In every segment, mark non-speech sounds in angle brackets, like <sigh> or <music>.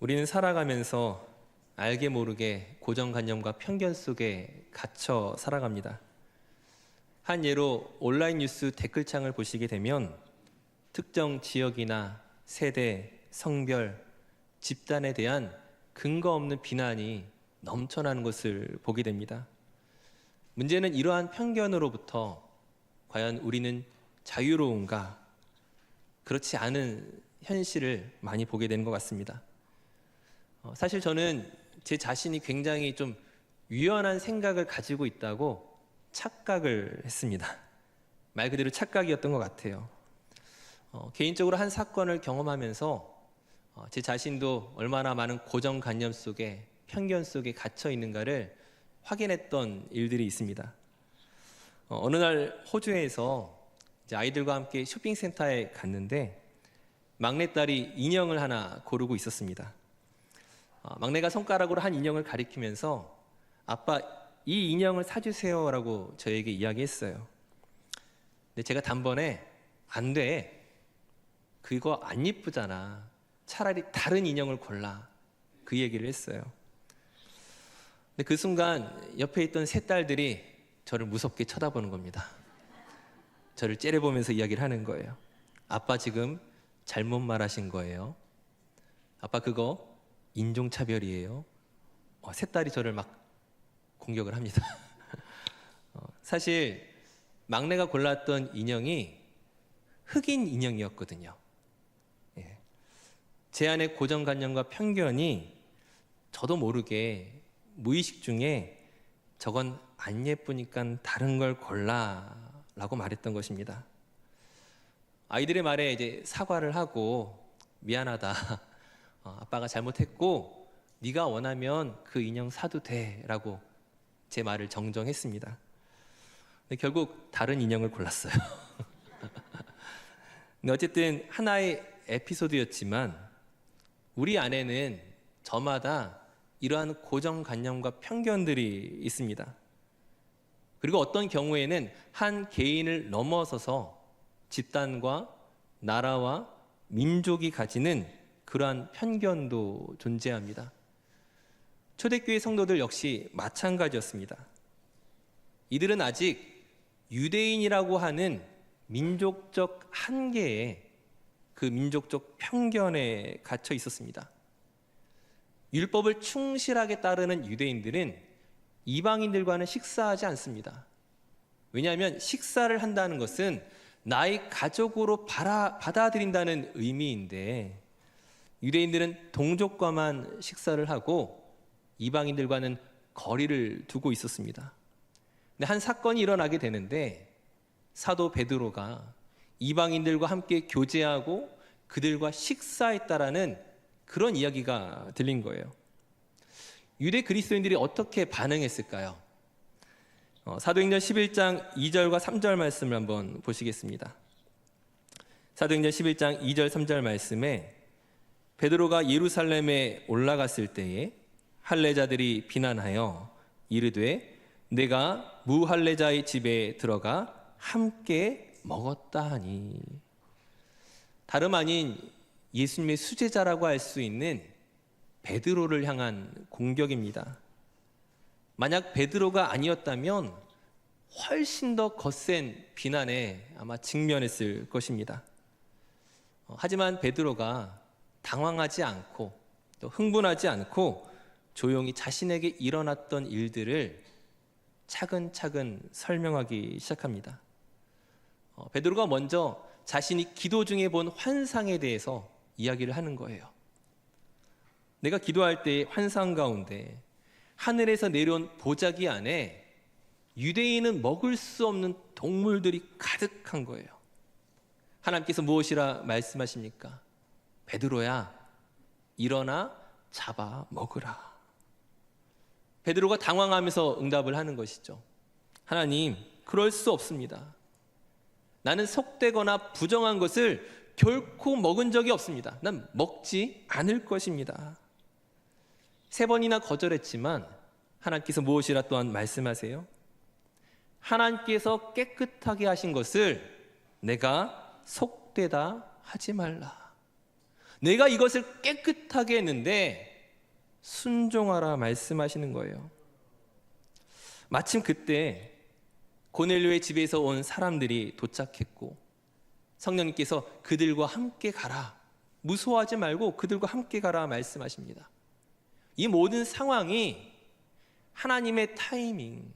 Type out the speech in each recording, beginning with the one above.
우리는 살아가면서 알게 모르게 고정관념과 편견 속에 갇혀 살아갑니다. 한 예로 온라인 뉴스 댓글창을 보시게 되면 특정 지역이나 세대, 성별, 집단에 대한 근거 없는 비난이 넘쳐나는 것을 보게 됩니다. 문제는 이러한 편견으로부터 과연 우리는 자유로운가? 그렇지 않은 현실을 많이 보게 되는 것 같습니다. 어, 사실 저는 제 자신이 굉장히 좀 유연한 생각을 가지고 있다고 착각을 했습니다. 말 그대로 착각이었던 것 같아요. 어, 개인적으로 한 사건을 경험하면서 어, 제 자신도 얼마나 많은 고정관념 속에 편견 속에 갇혀 있는가를 확인했던 일들이 있습니다. 어, 어느 날 호주에서 아이들과 함께 쇼핑센터에 갔는데 막내딸이 인형을 하나 고르고 있었습니다. 어, 막내가 손가락으로 한 인형을 가리키면서 아빠 이 인형을 사주세요라고 저에게 이야기했어요. 근데 제가 단번에 안 돼. 그거 안 이쁘잖아. 차라리 다른 인형을 골라. 그 얘기를 했어요. 근데 그 순간 옆에 있던 세 딸들이 저를 무섭게 쳐다보는 겁니다. 저를 째려보면서 이야기를 하는 거예요. 아빠 지금 잘못 말하신 거예요. 아빠 그거 인종차별이에요. 어, 세 딸이 저를 막 공격을 합니다. <laughs> 어, 사실 막내가 골랐던 인형이 흑인 인형이었거든요. 예. 제 안의 고정관념과 편견이 저도 모르게 무의식 중에 저건 안 예쁘니까 다른 걸 골라 라고 말했던 것입니다. 아이들의 말에 이제 사과를 하고 미안하다. <laughs> 어, 아빠가 잘못했고 네가 원하면 그 인형 사도 돼라고 제 말을 정정했습니다. 근데 결국 다른 인형을 골랐어요. <laughs> 근데 어쨌든 하나의 에피소드였지만 우리 안에는 저마다 이러한 고정관념과 편견들이 있습니다. 그리고 어떤 경우에는 한 개인을 넘어서서 집단과 나라와 민족이 가지는 그러한 편견도 존재합니다. 초대교회 성도들 역시 마찬가지였습니다. 이들은 아직 유대인이라고 하는 민족적 한계에 그 민족적 편견에 갇혀 있었습니다. 율법을 충실하게 따르는 유대인들은 이방인들과는 식사하지 않습니다. 왜냐하면 식사를 한다는 것은 나의 가족으로 받아들인다는 의미인데 유대인들은 동족과만 식사를 하고 이방인들과는 거리를 두고 있었습니다. 근데 한 사건이 일어나게 되는데 사도 베드로가 이방인들과 함께 교제하고 그들과 식사했다라는 그런 이야기가 들린 거예요. 유대 그리스도인들이 어떻게 반응했을까요? 어, 사도행전 11장 2절과 3절 말씀을 한번 보시겠습니다. 사도행전 11장 2절 3절 말씀에 베드로가 예루살렘에 올라갔을 때에 할례자들이 비난하여 이르되 내가 무할례자의 집에 들어가 함께 먹었다 하니 다름 아닌 예수님의 수제자라고 할 수 있는 베드로를 향한 공격입니다. 만약 베드로가 아니었다면 훨씬 더 거센 비난에 아마 직면했을 것입니다. 어, 하지만 베드로가 당황하지 않고 또 흥분하지 않고 조용히 자신에게 일어났던 일들을 차근차근 설명하기 시작합니다. 어, 베드로가 먼저 자신이 기도 중에 본 환상에 대해서 이야기를 하는 거예요. 내가 기도할 때 환상 가운데 하늘에서 내려온 보자기 안에 유대인은 먹을 수 없는 동물들이 가득한 거예요. 하나님께서 무엇이라 말씀하십니까? 베드로야, 일어나 잡아 먹으라. 베드로가 당황하면서 응답을 하는 것이죠. 하나님, 그럴 수 없습니다. 나는 속되거나 부정한 것을 결코 먹은 적이 없습니다. 난 먹지 않을 것입니다. 세 번이나 거절했지만 하나님께서 무엇이라 또한 말씀하세요? 하나님께서 깨끗하게 하신 것을 내가 속되다 하지 말라. 내가 이것을 깨끗하게 했는데 순종하라 말씀하시는 거예요. 마침 그때 고넬료의 집에서 온 사람들이 도착했고 성령님께서 그들과 함께 가라. 무서워하지 말고 그들과 함께 가라 말씀하십니다. 이 모든 상황이 하나님의 타이밍,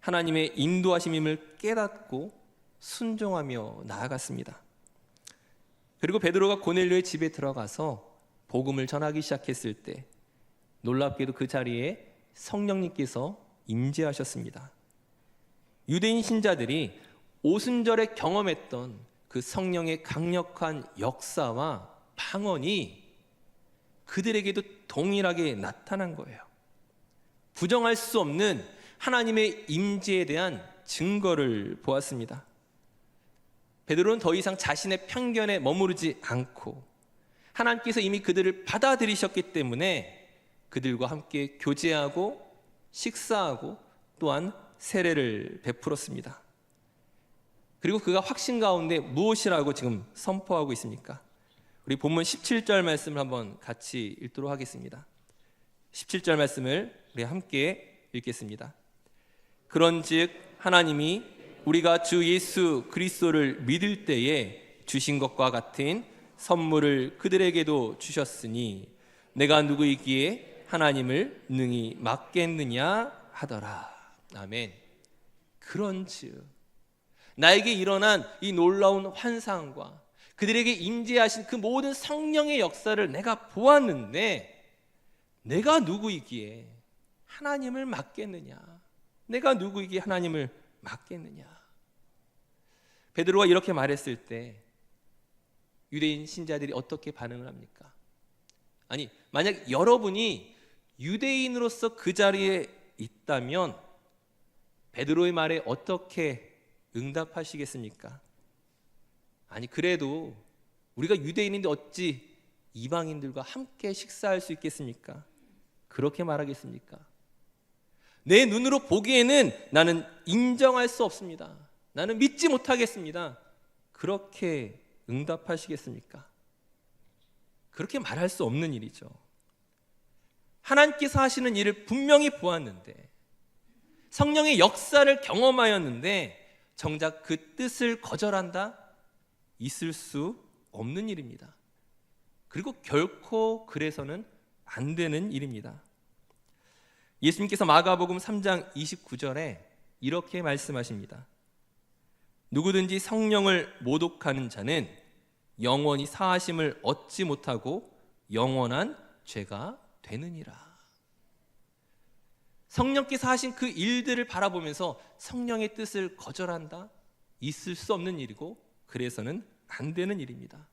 하나님의 인도하심임을 깨닫고 순종하며 나아갔습니다. 그리고 베드로가 고넬료의 집에 들어가서 복음을 전하기 시작했을 때 놀랍게도 그 자리에 성령님께서 임재하셨습니다. 유대인 신자들이 오순절에 경험했던 그 성령의 강력한 역사와 방언이 그들에게도 동일하게 나타난 거예요. 부정할 수 없는 하나님의 임재에 대한 증거를 보았습니다. 베드로는 더 이상 자신의 편견에 머무르지 않고 하나님께서 이미 그들을 받아들이셨기 때문에 그들과 함께 교제하고 식사하고 또한 세례를 베풀었습니다. 그리고 그가 확신 가운데 무엇이라고 지금 선포하고 있습니까? 우리 본문 17절 말씀을 한번 같이 읽도록 하겠습니다. 17절 말씀을 우리 함께 읽겠습니다. 그런즉 하나님이 우리가 주 예수 그리스도를 믿을 때에 주신 것과 같은 선물을 그들에게도 주셨으니 내가 누구이기에 하나님을 능히 막겠느냐 하더라. 아멘. 그런즉 나에게 일어난 이 놀라운 환상과 그들에게 임재하신 그 모든 성령의 역사를 내가 보았는데 내가 누구이기에 하나님을 맡겠느냐? 내가 누구이기에 하나님을 맡겠느냐? 베드로가 이렇게 말했을 때 유대인 신자들이 어떻게 반응을 합니까? 아니, 만약 여러분이 유대인으로서 그 자리에 있다면 베드로의 말에 어떻게 응답하시겠습니까? 아니 그래도 우리가 유대인인데 어찌 이방인들과 함께 식사할 수 있겠습니까? 그렇게 말하겠습니까? 내 눈으로 보기에는 나는 인정할 수 없습니다. 나는 믿지 못하겠습니다. 그렇게 응답하시겠습니까? 그렇게 말할 수 없는 일이죠. 하나님께서 하시는 일을 분명히 보았는데 성령의 역사를 경험하였는데 정작 그 뜻을 거절한다? 있을 수 없는 일입니다. 그리고 결코 그래서는 안 되는 일입니다. 예수님께서 마가복음 3장 29절에 이렇게 말씀하십니다. 누구든지 성령을 모독하는 자는 영원히 사하심을 얻지 못하고 영원한 죄가 되느니라. 성령께서 하신 그 일들을 바라보면서 성령의 뜻을 거절한다? 있을 수 없는 일이고 그래서는 안 되는 일입니다.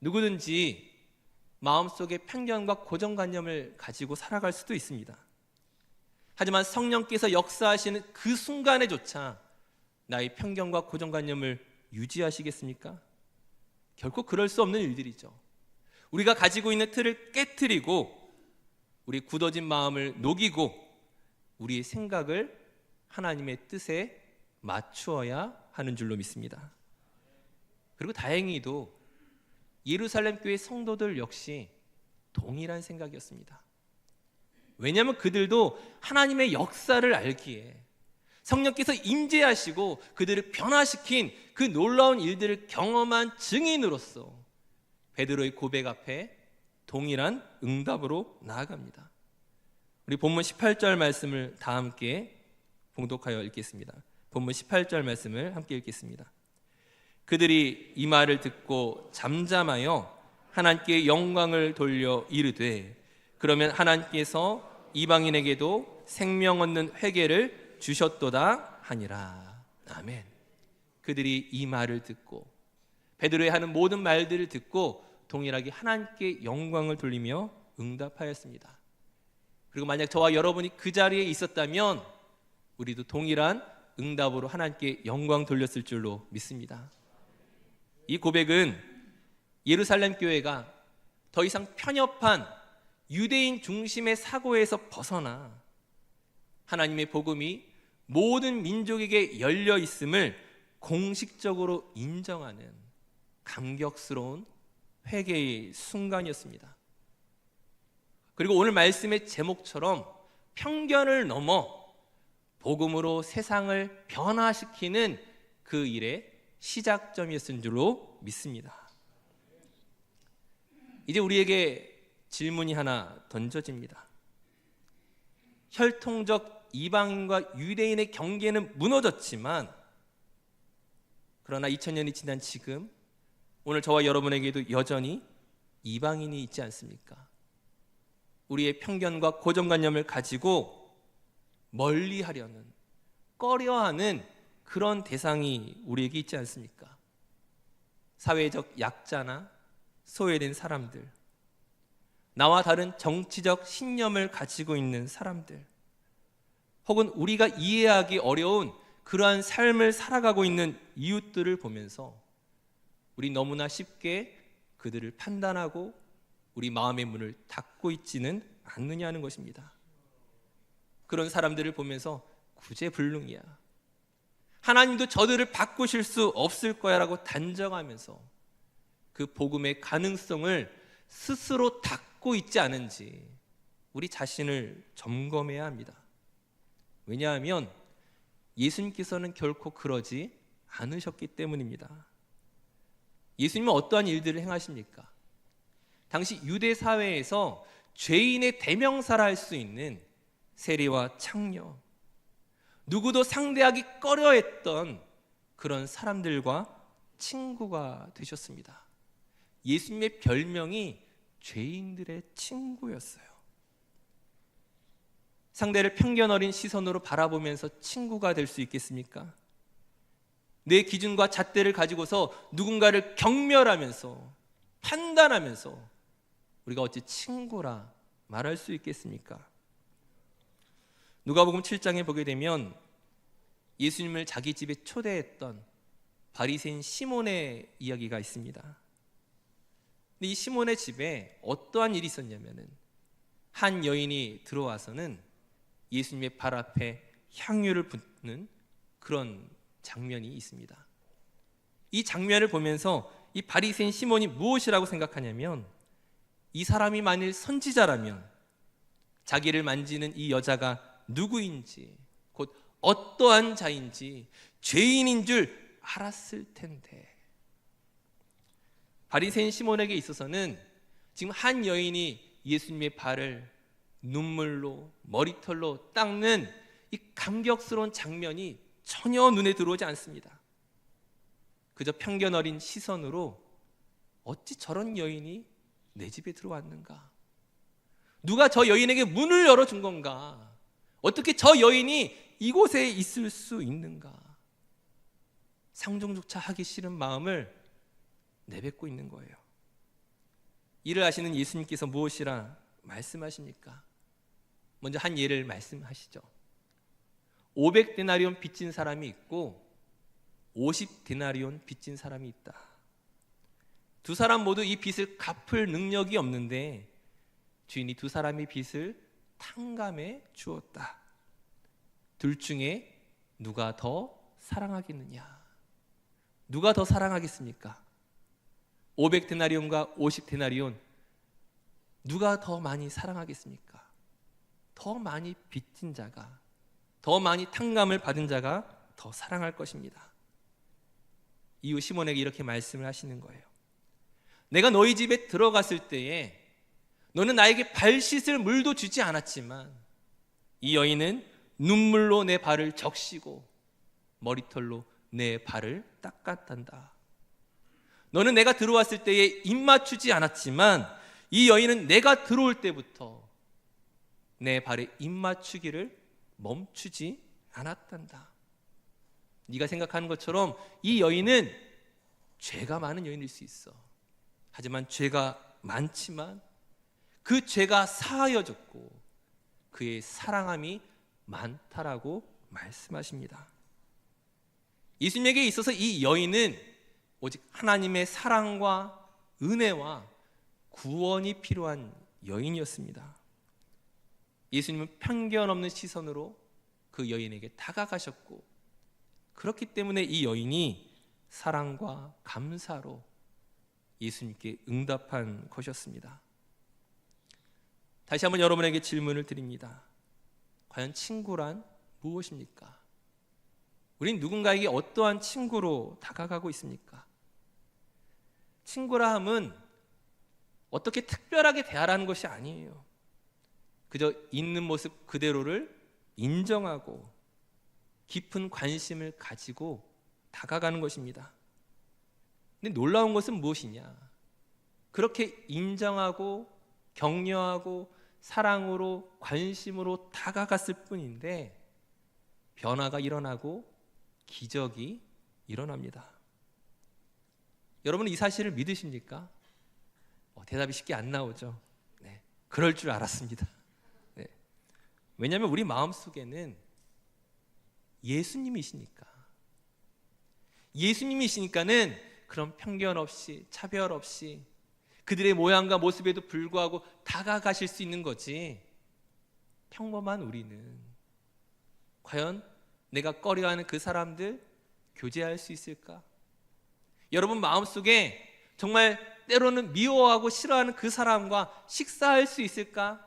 누구든지 마음속에 편견과 고정관념을 가지고 살아갈 수도 있습니다. 하지만 성령께서 역사하시는 그 순간에조차 나의 편견과 고정관념을 유지하시겠습니까? 결코 그럴 수 없는 일들이죠. 우리가 가지고 있는 틀을 깨뜨리고 우리 굳어진 마음을 녹이고 우리의 생각을 하나님의 뜻에 맞추어야 하는 줄로 믿습니다. 그리고 다행히도 예루살렘 교회 성도들 역시 동일한 생각이었습니다. 왜냐하면 그들도 하나님의 역사를 알기에 성령께서 임재하시고 그들을 변화시킨 그 놀라운 일들을 경험한 증인으로서 베드로의 고백 앞에 동일한 응답으로 나아갑니다. 우리 본문 18절 말씀을 다 함께 봉독하여 읽겠습니다. 본문 18절 말씀을 함께 읽겠습니다. 그들이 이 말을 듣고 잠잠하여 하나님께 영광을 돌려 이르되 그러면 하나님께서 이방인에게도 생명 얻는 회개를 주셨도다 하니라. 아멘. 그들이 이 말을 듣고 베드로의 하는 모든 말들을 듣고 동일하게 하나님께 영광을 돌리며 응답하였습니다. 그리고 만약 저와 여러분이 그 자리에 있었다면 우리도 동일한 응답으로 하나님께 영광 돌렸을 줄로 믿습니다. 이 고백은 예루살렘 교회가 더 이상 편협한 유대인 중심의 사고에서 벗어나 하나님의 복음이 모든 민족에게 열려 있음을 공식적으로 인정하는 감격스러운 회개의 순간이었습니다. 그리고 오늘 말씀의 제목처럼 편견을 넘어 복음으로 세상을 변화시키는 그 일의 시작점이었은 줄로 믿습니다. 이제 우리에게 질문이 하나 던져집니다. 혈통적 이방인과 유대인의 경계는 무너졌지만 그러나 2000년이 지난 지금 오늘 저와 여러분에게도 여전히 이방인이 있지 않습니까? 우리의 편견과 고정관념을 가지고 멀리 하려는 꺼려하는 그런 대상이 우리에게 있지 않습니까? 사회적 약자나 소외된 사람들, 나와 다른 정치적 신념을 가지고 있는 사람들, 혹은 우리가 이해하기 어려운 그러한 삶을 살아가고 있는 이웃들을 보면서 우리 너무나 쉽게 그들을 판단하고 우리 마음의 문을 닫고 있지는 않느냐는 것입니다. 그런 사람들을 보면서 구제불능이야. 하나님도 저들을 바꾸실 수 없을 거야라고 단정하면서 그 복음의 가능성을 스스로 닫고 있지 않은지 우리 자신을 점검해야 합니다. 왜냐하면 예수님께서는 결코 그러지 않으셨기 때문입니다. 예수님은 어떠한 일들을 행하십니까? 당시 유대 사회에서 죄인의 대명사라 할 수 있는 세리와 창녀, 누구도 상대하기 꺼려했던 그런 사람들과 친구가 되셨습니다. 예수님의 별명이 죄인들의 친구였어요. 상대를 편견 어린 시선으로 바라보면서 친구가 될 수 있겠습니까? 내 기준과 잣대를 가지고서 누군가를 경멸하면서 판단하면서 우리가 어찌 친구라 말할 수 있겠습니까? 누가복음 7장에 보게 되면 예수님을 자기 집에 초대했던 바리새인 시몬의 이야기가 있습니다. 근데 이 시몬의 집에 어떠한 일이 있었냐면은 한 여인이 들어와서는 예수님의 발 앞에 향유를 붓는 그런 장면이 있습니다. 이 장면을 보면서 이 바리새인 시몬이 무엇이라고 생각하냐면 이 사람이 만일 선지자라면 자기를 만지는 이 여자가 누구인지 곧 어떠한 자인지 죄인인 줄 알았을 텐데 바리새인 시몬에게 있어서는 지금 한 여인이 예수님의 발을 눈물로 머리털로 닦는 이 감격스러운 장면이 전혀 눈에 들어오지 않습니다. 그저 편견 어린 시선으로 어찌 저런 여인이 내 집에 들어왔는가? 누가 저 여인에게 문을 열어준 건가? 어떻게 저 여인이 이곳에 있을 수 있는가? 상종조차 하기 싫은 마음을 내뱉고 있는 거예요. 이를 아시는 예수님께서 무엇이라 말씀하십니까? 먼저 한 예를 말씀하시죠. 500데나리온 빚진 사람이 있고 50데나리온 빚진 사람이 있다. 두 사람 모두 이 빚을 갚을 능력이 없는데 주인이 두 사람의 빚을 탕감해 주었다. 둘 중에 누가 더 사랑하겠느냐? 누가 더 사랑하겠습니까? 500데나리온과 50데나리온 누가 더 많이 사랑하겠습니까? 더 많이 빚진 자가 더 많이 탕감을 받은 자가 더 사랑할 것입니다. 이후 시몬에게 이렇게 말씀을 하시는 거예요. 내가 너희 집에 들어갔을 때에 너는 나에게 발 씻을 물도 주지 않았지만 이 여인은 눈물로 내 발을 적시고 머리털로 내 발을 닦았단다. 너는 내가 들어왔을 때에 입 맞추지 않았지만 이 여인은 내가 들어올 때부터 내 발에 입 맞추기를 멈추지 않았단다. 네가 생각하는 것처럼 이 여인은 죄가 많은 여인일 수 있어. 하지만 죄가 많지만 그 죄가 사하여졌고 그의 사랑함이 많다라고 말씀하십니다. 예수님에게 있어서 이 여인은 오직 하나님의 사랑과 은혜와 구원이 필요한 여인이었습니다. 예수님은 편견 없는 시선으로 그 여인에게 다가가셨고 그렇기 때문에 이 여인이 사랑과 감사로 예수님께 응답한 것이었습니다. 다시 한번 여러분에게 질문을 드립니다. 과연 친구란 무엇입니까? 우린 누군가에게 어떠한 친구로 다가가고 있습니까? 친구라 함은 어떻게 특별하게 대하라는 것이 아니에요. 그저 있는 모습 그대로를 인정하고 깊은 관심을 가지고 다가가는 것입니다. 근데 놀라운 것은 무엇이냐? 그렇게 인정하고 격려하고 사랑으로 관심으로 다가갔을 뿐인데 변화가 일어나고 기적이 일어납니다. 여러분은 이 사실을 믿으십니까? 어, 대답이 쉽게 안 나오죠. 네, 그럴 줄 알았습니다. 네. 왜냐하면 우리 마음 속에는 예수님이시니까. 예수님이시니까는 그런 편견 없이 차별 없이 그들의 모양과 모습에도 불구하고 다가가실 수 있는 거지. 평범한 우리는 과연 내가 꺼려하는 그 사람들 교제할 수 있을까? 여러분 마음속에 정말 때로는 미워하고 싫어하는 그 사람과 식사할 수 있을까?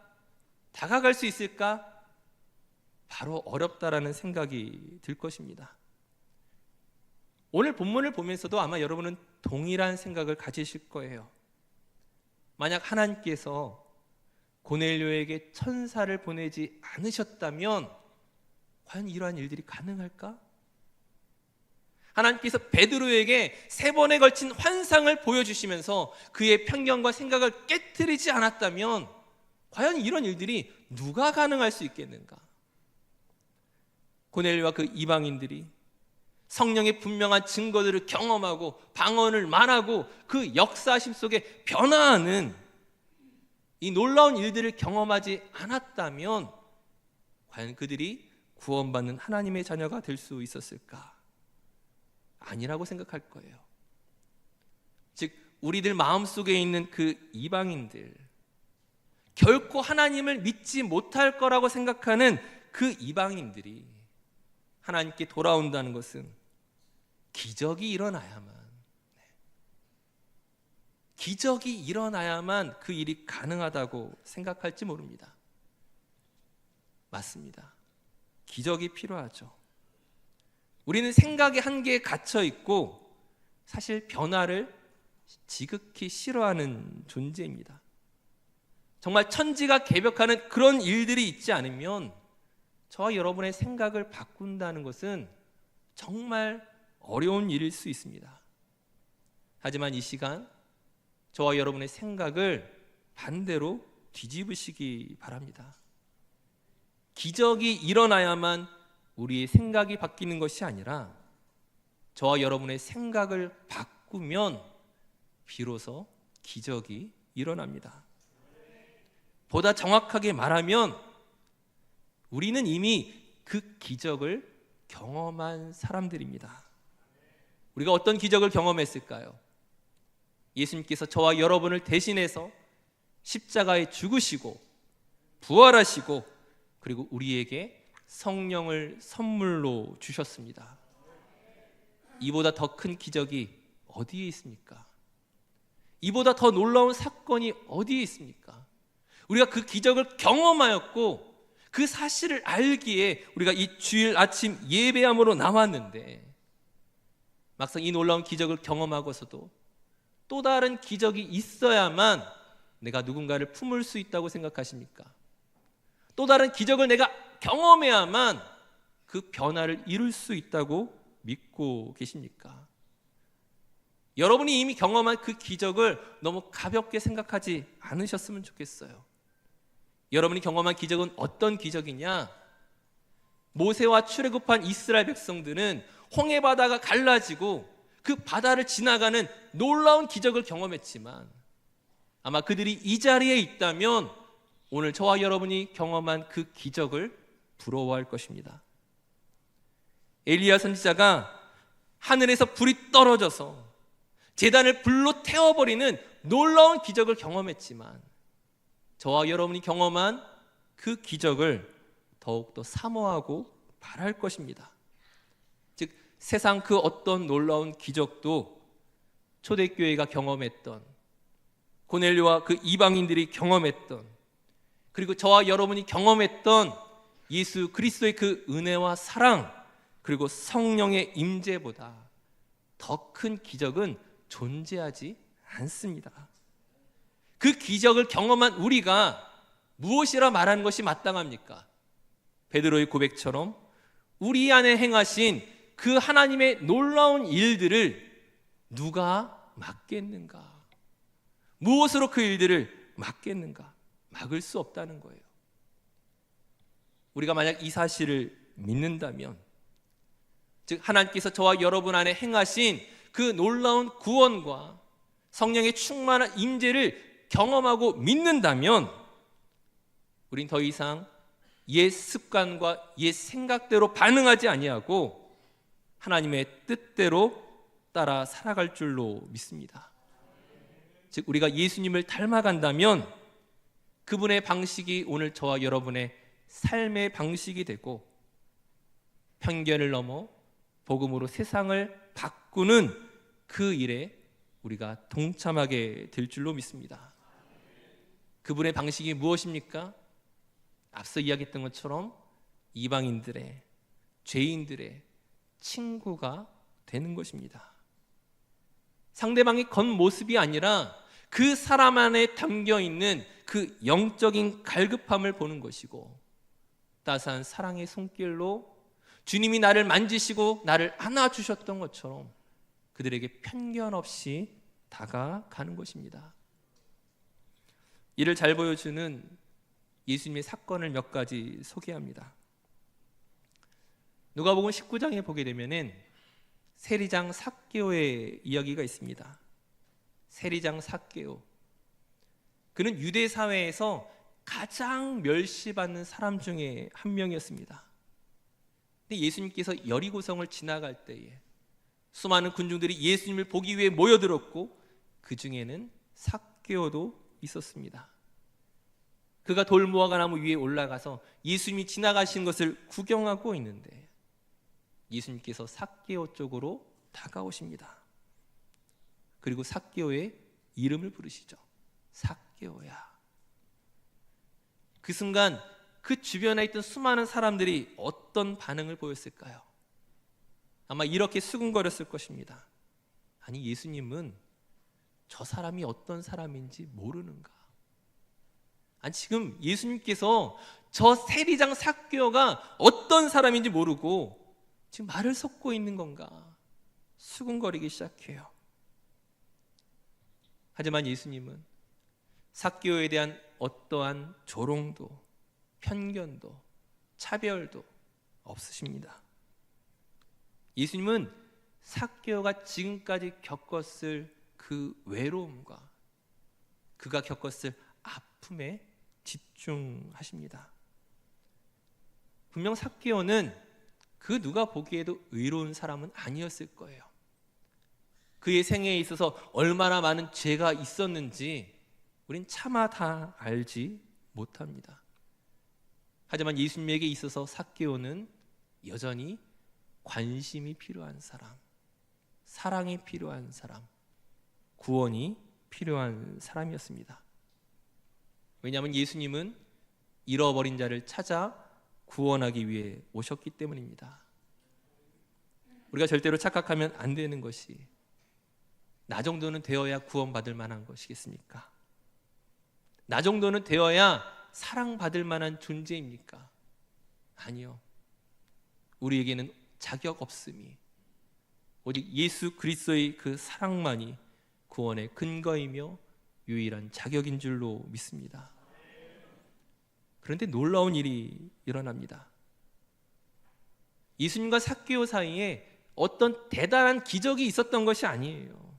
다가갈 수 있을까? 바로 어렵다라는 생각이 들 것입니다. 오늘 본문을 보면서도 아마 여러분은 동일한 생각을 가지실 거예요. 만약 하나님께서 고넬료에게 천사를 보내지 않으셨다면 과연 이러한 일들이 가능할까? 하나님께서 베드로에게 세 번에 걸친 환상을 보여주시면서 그의 편견과 생각을 깨뜨리지 않았다면 과연 이런 일들이 누가 가능할 수 있겠는가? 고넬료와 그 이방인들이 성령의 분명한 증거들을 경험하고 방언을 말하고 그 역사심 속에 변화하는 이 놀라운 일들을 경험하지 않았다면 과연 그들이 구원받는 하나님의 자녀가 될 수 있었을까? 아니라고 생각할 거예요. 즉 우리들 마음속에 있는 그 이방인들 결코 하나님을 믿지 못할 거라고 생각하는 그 이방인들이 하나님께 돌아온다는 것은 기적이 일어나야만 네. 기적이 일어나야만 그 일이 가능하다고 생각할지 모릅니다. 맞습니다. 기적이 필요하죠. 우리는 생각의 한계에 갇혀 있고 사실 변화를 지극히 싫어하는 존재입니다. 정말 천지가 개벽하는 그런 일들이 있지 않으면 저와 여러분의 생각을 바꾼다는 것은 정말 어려운 일일 수 있습니다. 하지만 이 시간 저와 여러분의 생각을 반대로 뒤집으시기 바랍니다. 기적이 일어나야만 우리의 생각이 바뀌는 것이 아니라 저와 여러분의 생각을 바꾸면 비로소 기적이 일어납니다. 보다 정확하게 말하면 우리는 이미 그 기적을 경험한 사람들입니다. 우리가 어떤 기적을 경험했을까요? 예수님께서 저와 여러분을 대신해서 십자가에 죽으시고 부활하시고 그리고 우리에게 성령을 선물로 주셨습니다. 이보다 더 큰 기적이 어디에 있습니까? 이보다 더 놀라운 사건이 어디에 있습니까? 우리가 그 기적을 경험하였고 그 사실을 알기에 우리가 이 주일 아침 예배함으로 나왔는데 막상 이 놀라운 기적을 경험하고서도 또 다른 기적이 있어야만 내가 누군가를 품을 수 있다고 생각하십니까? 또 다른 기적을 내가 경험해야만 그 변화를 이룰 수 있다고 믿고 계십니까? 여러분이 이미 경험한 그 기적을 너무 가볍게 생각하지 않으셨으면 좋겠어요. 여러분이 경험한 기적은 어떤 기적이냐? 모세와 출애굽한 이스라엘 백성들은 홍해 바다가 갈라지고 그 바다를 지나가는 놀라운 기적을 경험했지만 아마 그들이 이 자리에 있다면 오늘 저와 여러분이 경험한 그 기적을 부러워할 것입니다. 엘리야 선지자가 하늘에서 불이 떨어져서 재단을 불로 태워버리는 놀라운 기적을 경험했지만 저와 여러분이 경험한 그 기적을 더욱더 사모하고 바랄 것입니다. 즉 세상 그 어떤 놀라운 기적도 초대교회가 경험했던 고넬료와 그 이방인들이 경험했던 그리고 저와 여러분이 경험했던 예수 그리스도의 그 은혜와 사랑 그리고 성령의 임재보다 더 큰 기적은 존재하지 않습니다. 그 기적을 경험한 우리가 무엇이라 말하는 것이 마땅합니까? 베드로의 고백처럼 우리 안에 행하신 그 하나님의 놀라운 일들을 누가 막겠는가? 무엇으로 그 일들을 막겠는가? 막을 수 없다는 거예요. 우리가 만약 이 사실을 믿는다면, 즉, 하나님께서 저와 여러분 안에 행하신 그 놀라운 구원과 성령의 충만한 임재를 경험하고 믿는다면, 우린 더 이상 옛 습관과 옛 생각대로 반응하지 아니하고 하나님의 뜻대로 따라 살아갈 줄로 믿습니다. 즉 우리가 예수님을 닮아간다면 그분의 방식이 오늘 저와 여러분의 삶의 방식이 되고 편견을 넘어 복음으로 세상을 바꾸는 그 일에 우리가 동참하게 될 줄로 믿습니다. 그분의 방식이 무엇입니까? 앞서 이야기했던 것처럼 이방인들의 죄인들의 친구가 되는 것입니다. 상대방의 겉모습이 아니라 그 사람 안에 담겨 있는 그 영적인 갈급함을 보는 것이고 따스한 사랑의 손길로 주님이 나를 만지시고 나를 안아주셨던 것처럼 그들에게 편견 없이 다가가는 것입니다. 이를 잘 보여주는 예수님의 사건을 몇 가지 소개합니다. 누가복음 19장에 보게 되면은 세리장 삭개오의 이야기가 있습니다. 세리장 삭개오. 그는 유대 사회에서 가장 멸시받는 사람 중에 한 명이었습니다. 근데 예수님께서 여리고성을 지나갈 때에 수많은 군중들이 예수님을 보기 위해 모여들었고 그 중에는 삭개오도 있었습니다. 그가 돌무화과 나무 위에 올라가서 예수님이 지나가신 것을 구경하고 있는데 예수님께서 삭개오 쪽으로 다가오십니다. 그리고 삭개오의 이름을 부르시죠. 삭개오야. 그 순간 그 주변에 있던 수많은 사람들이 어떤 반응을 보였을까요? 아마 이렇게 수근거렸을 것입니다. 아니 예수님은 저 사람이 어떤 사람인지 모르는가? 아니 지금 예수님께서 저 세리장 삭개오가 어떤 사람인지 모르고 지금 말을 섞고 있는 건가? 수근거리기 시작해요. 하지만 예수님은 삭개오에 대한 어떠한 조롱도 편견도 차별도 없으십니다. 예수님은 삭개오가 지금까지 겪었을 그 외로움과 그가 겪었을 아픔에 집중하십니다. 분명 삭개오는 그 누가 보기에도 의로운 사람은 아니었을 거예요. 그의 생애에 있어서 얼마나 많은 죄가 있었는지 우린 차마 다 알지 못합니다. 하지만 예수님에게 있어서 삭개오는 여전히 관심이 필요한 사람, 사랑이 필요한 사람, 구원이 필요한 사람이었습니다. 왜냐하면 예수님은 잃어버린 자를 찾아 구원하기 위해 오셨기 때문입니다. 우리가 절대로 착각하면 안 되는 것이 나 정도는 되어야 구원받을 만한 것이겠습니까? 나 정도는 되어야 사랑받을 만한 존재입니까? 아니요. 우리에게는 자격 없음이 오직 예수 그리스도의 그 사랑만이 구원의 근거이며 유일한 자격인 줄로 믿습니다. 그런데 놀라운 일이 일어납니다. 예수님과 삭개오 사이에 어떤 대단한 기적이 있었던 것이 아니에요.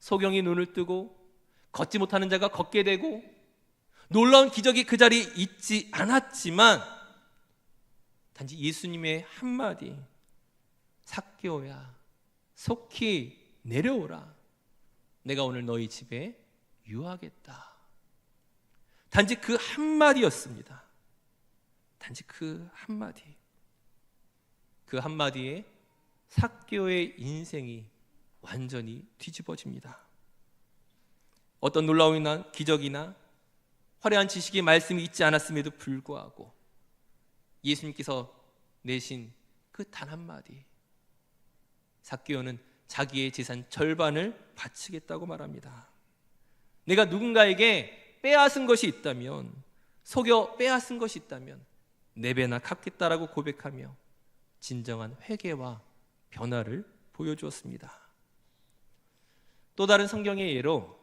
소경이 눈을 뜨고 걷지 못하는 자가 걷게 되고 놀라운 기적이 그 자리에 있지 않았지만 단지 예수님의 한마디 삭개오야 속히 내려오라 내가 오늘 너희 집에 유하겠다 단지 그 한마디였습니다. 단지 그 한마디. 그 한마디에 삭개오의 인생이 완전히 뒤집어집니다. 어떤 놀라운 기적이나 화려한 지식의 말씀이 있지 않았음에도 불구하고 예수님께서 내신 그 단 한마디 삭개오는 자기의 재산 절반을 바치겠다고 말합니다. 내가 누군가에게 빼앗은 것이 있다면 속여 빼앗은 것이 있다면 네 배나 갚겠다라고 고백하며 진정한 회개와 변화를 보여주었습니다. 또 다른 성경의 예로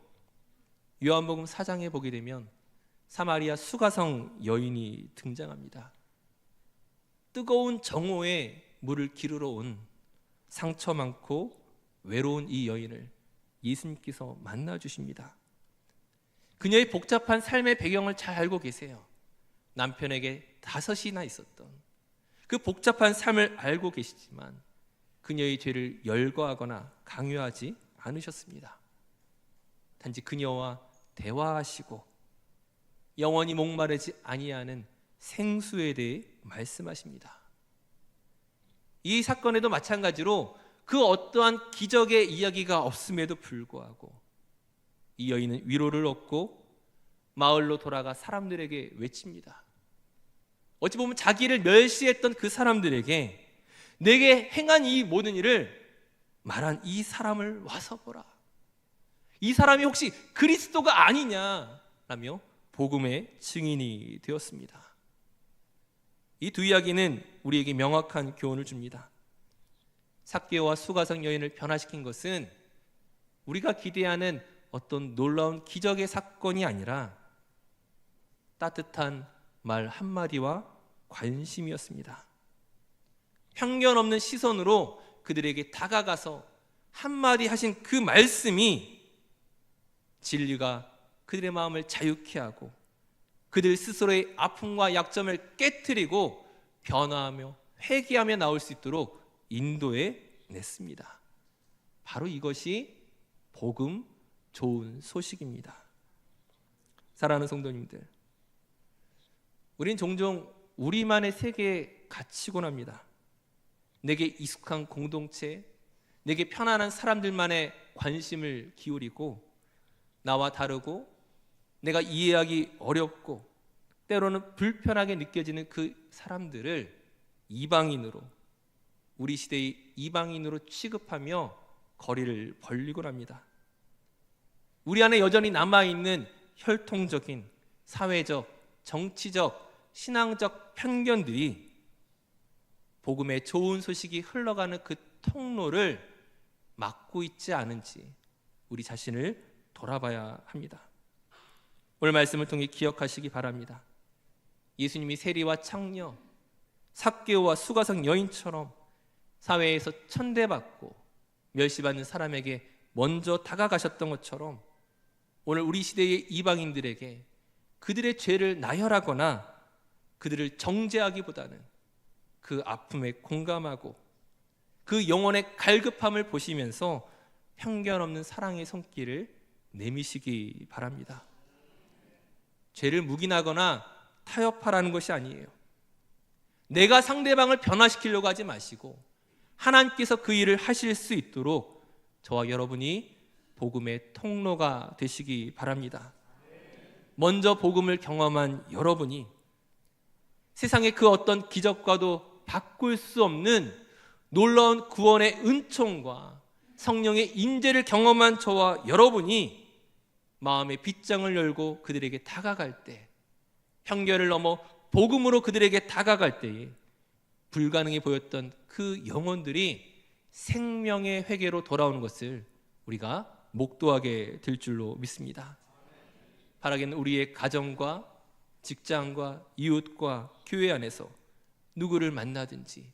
요한복음 4장에 보게 되면 사마리아 수가성 여인이 등장합니다. 뜨거운 정오에 물을 기르러 온 상처 많고 외로운 이 여인을 예수님께서 만나 주십니다. 그녀의 복잡한 삶의 배경을 잘 알고 계세요. 남편에게 다섯이나 있었던 그 복잡한 삶을 알고 계시지만 그녀의 죄를 열거하거나 강요하지 않으셨습니다. 단지 그녀와 대화하시고 영원히 목마르지 아니하는 생수에 대해 말씀하십니다. 이 사건에도 마찬가지로 그 어떠한 기적의 이야기가 없음에도 불구하고 이 여인은 위로를 얻고 마을로 돌아가 사람들에게 외칩니다. 어찌 보면 자기를 멸시했던 그 사람들에게 내게 행한 이 모든 일을 말한 이 사람을 와서 보라. 이 사람이 혹시 그리스도가 아니냐라며 복음의 증인이 되었습니다. 이 두 이야기는 우리에게 명확한 교훈을 줍니다. 삭개와 수가성 여인을 변화시킨 것은 우리가 기대하는 어떤 놀라운 기적의 사건이 아니라 따뜻한 말 한마디와 관심이었습니다. 편견 없는 시선으로 그들에게 다가가서 한마디 하신 그 말씀이 진리가 그들의 마음을 자유케 하고 그들 스스로의 아픔과 약점을 깨뜨리고 변화하며 회개하며 나올 수 있도록 인도해 냈습니다. 바로 이것이 복음 좋은 소식입니다. 사랑하는 성도님들, 우린 종종 우리만의 세계에 갇히곤 합니다. 내게 익숙한 공동체, 내게 편안한 사람들만의 관심을 기울이고 나와 다르고 내가 이해하기 어렵고 때로는 불편하게 느껴지는 그 사람들을 이방인으로 우리 시대의 이방인으로 취급하며 거리를 벌리곤 합니다. 우리 안에 여전히 남아 있는 혈통적인 사회적, 정치적, 신앙적 편견들이 복음의 좋은 소식이 흘러가는 그 통로를 막고 있지 않은지 우리 자신을 돌아봐야 합니다. 오늘 말씀을 통해 기억하시기 바랍니다. 예수님이 세리와 창녀, 삭개오와 수가성 여인처럼 사회에서 천대받고 멸시받는 사람에게 먼저 다가가셨던 것처럼 오늘 우리 시대의 이방인들에게 그들의 죄를 나열하거나 그들을 정죄하기보다는 그 아픔에 공감하고 그 영혼의 갈급함을 보시면서 편견 없는 사랑의 손길을 내미시기 바랍니다. 죄를 묵인하거나 타협하라는 것이 아니에요. 내가 상대방을 변화시키려고 하지 마시고 하나님께서 그 일을 하실 수 있도록 저와 여러분이 복음의 통로가 되시기 바랍니다. 먼저 복음을 경험한 여러분이 세상의 그 어떤 기적과도 바꿀 수 없는 놀라운 구원의 은총과 성령의 임재를 경험한 저와 여러분이 마음의 빗장을 열고 그들에게 다가갈 때 편견을 넘어 복음으로 그들에게 다가갈 때에 불가능해 보였던 그 영혼들이 생명의 회개로 돌아오는 것을 우리가 목도하게 될 줄로 믿습니다. 바라기는 우리의 가정과 직장과 이웃과 교회 안에서 누구를 만나든지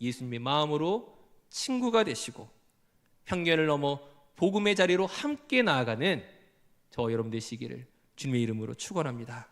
예수님의 마음으로 친구가 되시고 편견을 넘어 복음의 자리로 함께 나아가는 저 여러분 되시기를 주님의 이름으로 축원합니다.